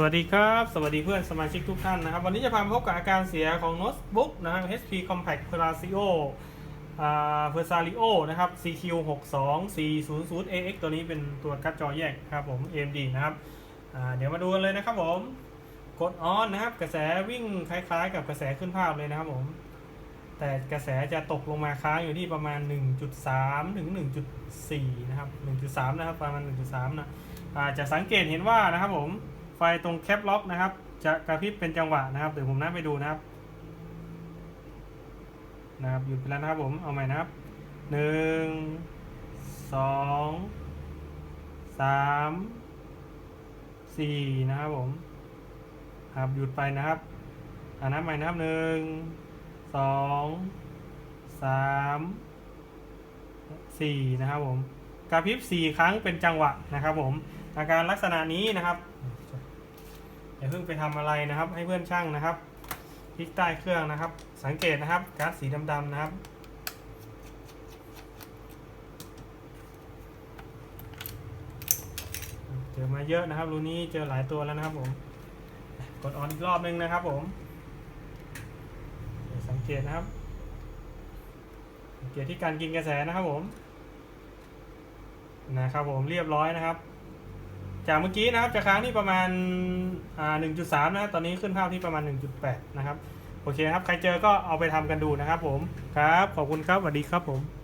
สวัสดีครับ สวัสดีเพื่อนสมาชิกทุกท่านนะครับ วันนี้จะพามาพบกับอาการเสียของโน้ตบุ๊กนะครับ HP Compact Presario อ่า Presario นะครับ CQ 6 2 4 0 0 AX ตัวนี้เป็นตัวการ์ดจอแยกครับผม AMD นะครับเดี๋ยวมาดูกันเลยนะครับผม กดออนนะครับ กระแสวิ่งคล้ายๆ กับกระแสขึ้นภาพเลยนะครับผม แต่กระแสจะตกลงมาค้างอยู่ที่ประมาณ 1.3 ถึง 1.4 นะครับ 1.3 นะครับ ประมาณ 1.3 นะอ่าจะสังเกตเห็นว่านะครับผม ไฟตรงแคปล็อกนะครับ จะกระพริบเป็นจังหวะนะครับเดี๋ยวผมนับไปดูนะครับนะครับหยุดไปแล้วนะครับผมเอาใหม่นะครับหนึ่งสองสามสี่นะครับผมครับหยุดไปนะครับอ่านับใหม่นะครับหนึ่งสองสามสี่นะครับผมกระพริบสี่ครั้งเป็นจังหวะนะครับผมอาการลักษณะนี้นะครับ อย่าเพิ่งไปทำอะไรนะครับ ให้เพื่อนช่างนะครับพลิกใต้เครื่องนะครับ สังเกตนะครับก๊าซสีดำๆนะครับ เจอมาเยอะนะครับรูนี้เจอหลายตัวแล้วนะครับผม กดออนอีกรอบนึงนะครับผมสังเกตนะครับสังเกตที่การกินกระแสนะครับผมนะครับผมเรียบร้อยนะครับ จากเมื่อกี้นะครับจะค้างที่ประมาณอ่า1.3นะครับตอนนี้ขึ้นภาพที่ประมาณ 1.8 นะครับ โอเคครับ ใครเจอก็เอาไปทำกันดูนะครับผม ครับ ขอบคุณครับสวัสดีครับผม